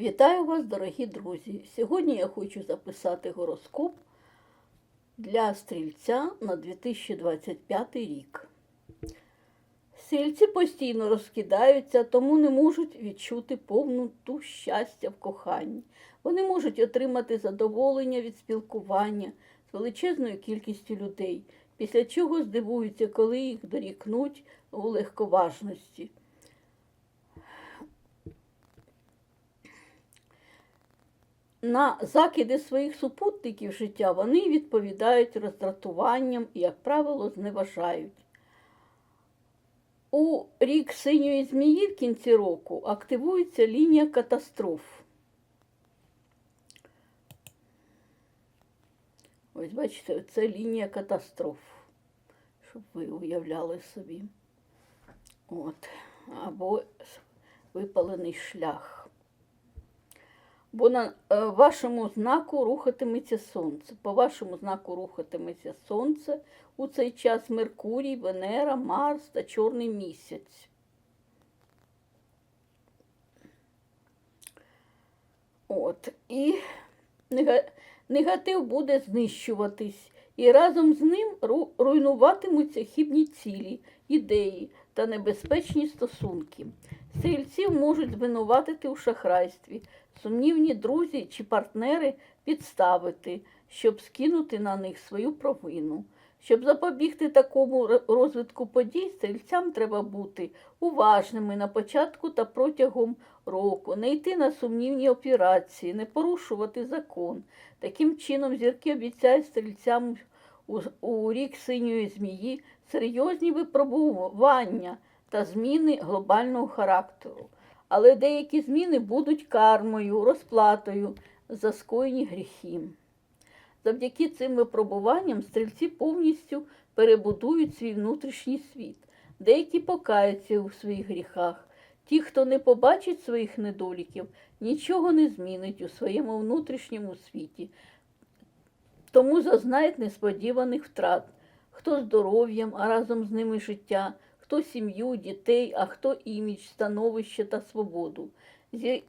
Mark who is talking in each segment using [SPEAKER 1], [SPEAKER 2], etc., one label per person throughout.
[SPEAKER 1] Вітаю вас, дорогі друзі! Сьогодні я хочу записати гороскоп для стрільця на 2025 рік. Стрільці постійно розкидаються, тому не можуть відчути повну ту щастя в коханні. Вони можуть отримати задоволення від спілкування з величезною кількістю людей, після чого здивуються, коли їх дорікнуть у легковажності. На закиди своїх супутників життя вони відповідають роздратуванням і, як правило, зневажають. У рік синьої змії в кінці року активується лінія катастроф. Ось бачите, це лінія катастроф, щоб ви уявляли собі. От. Або випалений шлях бо на е, вашому знаку рухатиметься сонце. По вашому знаку рухатиметься сонце у цей час Меркурій, Венера, Марс та Чорний місяць. От. І негатив буде знищуватись, і разом з ним руйнуватимуться хібні цілі, ідеї та небезпечні стосунки. Стрільців можуть звинуватити у шахрайстві, сумнівні друзі чи партнери підставити, щоб скинути на них свою провину. Щоб запобігти такому розвитку подій, стрільцям треба бути уважними на початку та протягом року, не йти на сумнівні операції, не порушувати закон. Таким чином, зірки обіцяють стрільцям у, у рік синьої змії серйозні випробування та зміни глобального характеру але деякі зміни будуть кармою, розплатою за скоєні гріхи. Завдяки цим випробуванням стрільці повністю перебудують свій внутрішній світ, деякі покаються у своїх гріхах. Ті, хто не побачить своїх недоліків, нічого не змінить у своєму внутрішньому світі, тому зазнають несподіваних втрат, хто здоров'ям, а разом з ними життя хто сім'ю, дітей, а хто імідж, становище та свободу.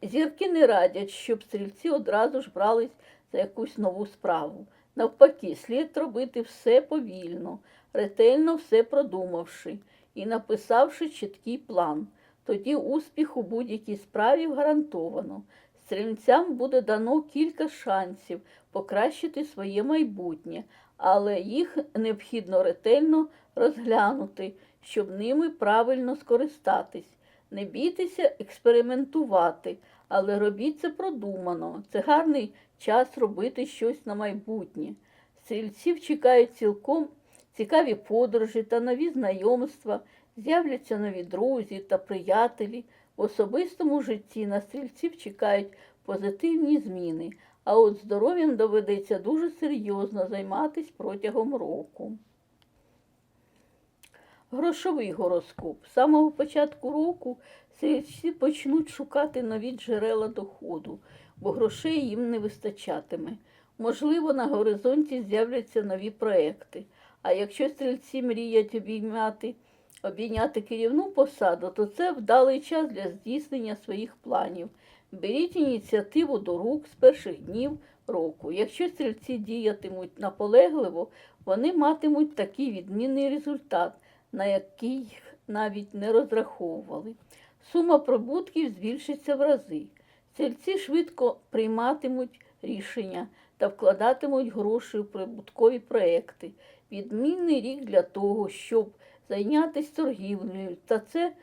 [SPEAKER 1] Зірки не радять, щоб стрільці одразу ж брались за якусь нову справу. Навпаки, слід робити все повільно, ретельно все продумавши і написавши чіткий план. Тоді успіх у будь-якій справі гарантовано. Стрільцям буде дано кілька шансів покращити своє майбутнє, але їх необхідно ретельно розглянути щоб ними правильно скористатись. Не бійтеся експериментувати, але робіть це продумано. Це гарний час робити щось на майбутнє. Стрільців чекають цілком цікаві подорожі та нові знайомства, з'являться нові друзі та приятелі. В особистому житті на стрільців чекають позитивні зміни, а от здоров'ям доведеться дуже серйозно займатися протягом року. Грошовий гороскоп. З самого початку року всі почнуть шукати нові джерела доходу, бо грошей їм не вистачатиме. Можливо, на горизонті з'являться нові проекти. А якщо стрільці мріють обіймати, обійняти керівну посаду, то це вдалий час для здійснення своїх планів. Беріть ініціативу до рук з перших днів року. Якщо стрільці діятимуть наполегливо, вони матимуть такий відмінний результат на який навіть не розраховували. Сума прибутків збільшиться в рази. Сільці швидко прийматимуть рішення та вкладатимуть гроші у прибуткові проекти. Відмінний рік для того, щоб зайнятися торгівлею. Та це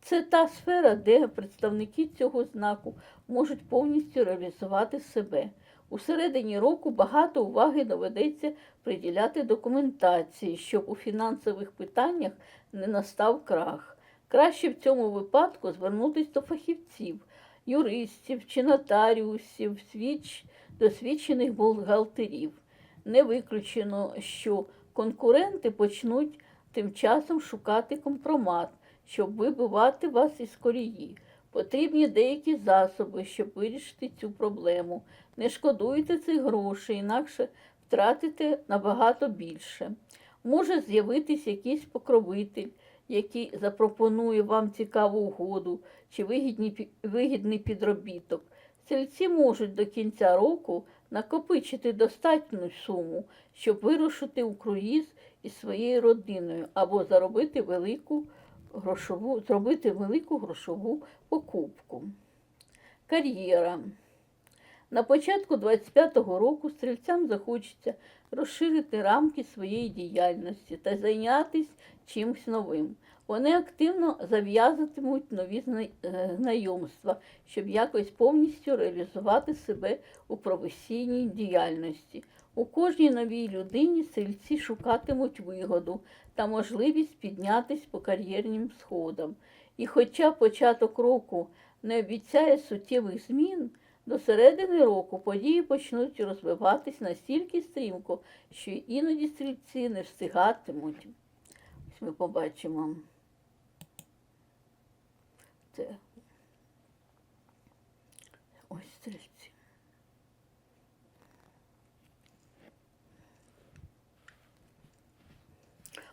[SPEAKER 1] це та сфера, де представники цього знаку можуть повністю реалізувати себе. У середині року багато уваги доведеться приділяти документації, щоб у фінансових питаннях не настав крах. Краще в цьому випадку звернутися до фахівців, юристів чи нотаріусів, свіч, досвідчених бухгалтерів. Не виключено, що конкуренти почнуть тим часом шукати компромат, щоб вибивати вас із колії. Потрібні деякі засоби, щоб вирішити цю проблему. Не шкодуйте цих грошей, інакше втратите набагато більше. Може з'явитись якийсь покровитель, який запропонує вам цікаву угоду чи вигідний підробіток. Стрільці можуть до кінця року накопичити достатню суму, щоб вирушити у круїз із своєю родиною або заробити велику грошову, зробити велику грошову покупку. Кар'єра. На початку 25-го року стрільцям захочеться розширити рамки своєї діяльності та зайнятися чимось новим. Вони активно зав'язатимуть нові е, знайомства, щоб якось повністю реалізувати себе у професійній діяльності. У кожній новій людині стрільці шукатимуть вигоду та можливість піднятись по кар'єрним сходам. І хоча початок року не обіцяє суттєвих змін, до середини року події почнуть розвиватись настільки стрімко, що іноді стрільці не встигатимуть. Ось ми побачимо. Це. Ось стрільці.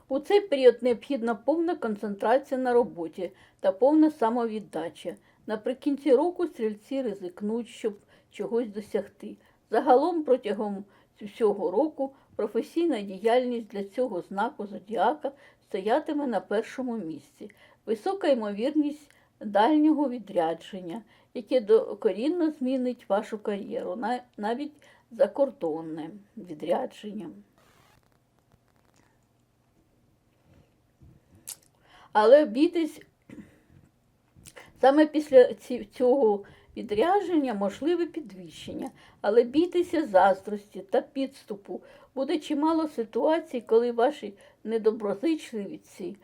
[SPEAKER 1] У цей період необхідна повна концентрація на роботі та повна самовіддача. Наприкінці року стрільці ризикнуть, щоб чогось досягти. Загалом протягом всього року професійна діяльність для цього знаку зодіака стоятиме на першому місці. Висока ймовірність дальнього відрядження, яке докорінно змінить вашу кар'єру, навіть закордонне відрядження. Але бійтесь саме після цього відрядження можливе підвищення, але бійтеся заздрості та підступу. Буде чимало ситуацій, коли ваші недоброзичливіці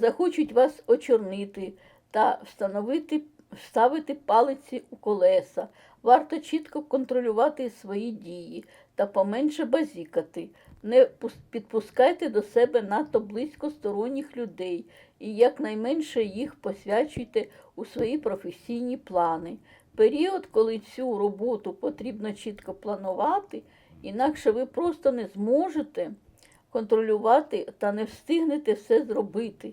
[SPEAKER 1] захочуть вас очорнити та встановити, вставити палиці у колеса. Варто чітко контролювати свої дії та поменше базікати. Не підпускайте до себе надто близько сторонніх людей і якнайменше їх посвячуйте у свої професійні плани. Період, коли цю роботу потрібно чітко планувати, інакше ви просто не зможете контролювати та не встигнете все зробити.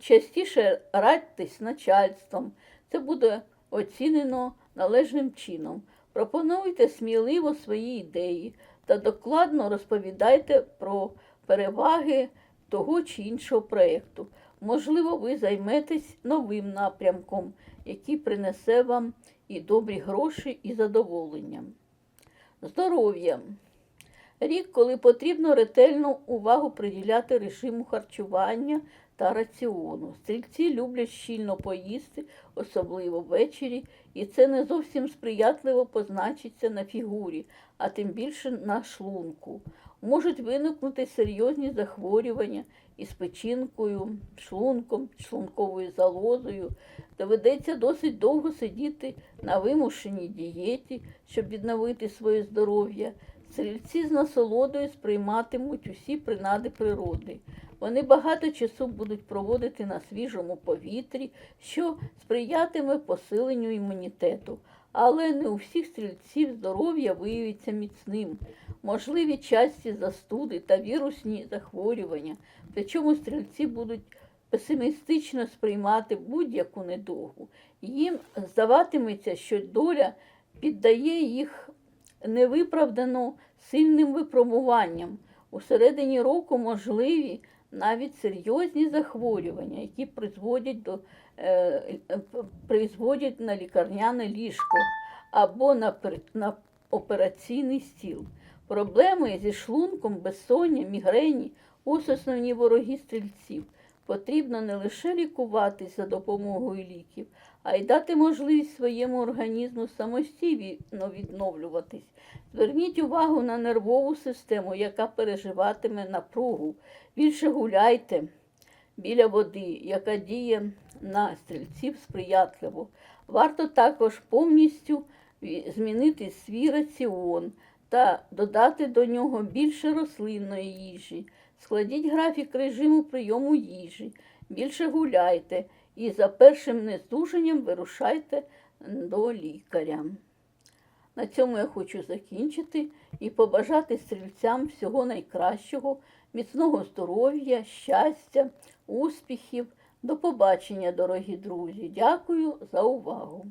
[SPEAKER 1] Частіше радьтесь начальством. Це буде оцінено належним чином. Пропонуйте сміливо свої ідеї та докладно розповідайте про переваги того чи іншого проєкту. Можливо, ви займетесь новим напрямком, який принесе вам і добрі гроші, і задоволення. Здоров'я. Рік, коли потрібно ретельну увагу приділяти режиму харчування та раціону. Стрільці люблять щільно поїсти, особливо ввечері, і це не зовсім сприятливо позначиться на фігурі, а тим більше на шлунку. Можуть виникнути серйозні захворювання із печінкою, шлунком, шлунковою залозою. Доведеться досить довго сидіти на вимушеній дієті, щоб відновити своє здоров'я. Стрільці з насолодою сприйматимуть усі принади природи. Вони багато часу будуть проводити на свіжому повітрі, що сприятиме посиленню імунітету. Але не у всіх стрільців здоров'я виявиться міцним. Можливі часті застуди та вірусні захворювання. Причому стрільці будуть песимістично сприймати будь-яку недугу. Їм здаватиметься, що доля піддає їх невиправдано сильним випробуванням. У середині року можливі навіть серйозні захворювання, які призводять до е, е, призводять на лікарняне ліжко або на, на операційний стіл. Проблеми зі шлунком, безсоння, мігрені ось основні вороги стрільців. Потрібно не лише лікуватись за допомогою ліків, а й дати можливість своєму організму самостійно відновлюватись. Зверніть увагу на нервову систему, яка переживатиме напругу. Більше гуляйте біля води, яка діє на стрільців сприятливо. Варто також повністю змінити свій раціон та додати до нього більше рослинної їжі. Складіть графік режиму прийому їжі, більше гуляйте і за першим нездужанням вирушайте до лікаря. На цьому я хочу закінчити і побажати стрільцям всього найкращого, міцного здоров'я, щастя, успіхів. До побачення, дорогі друзі. Дякую за увагу.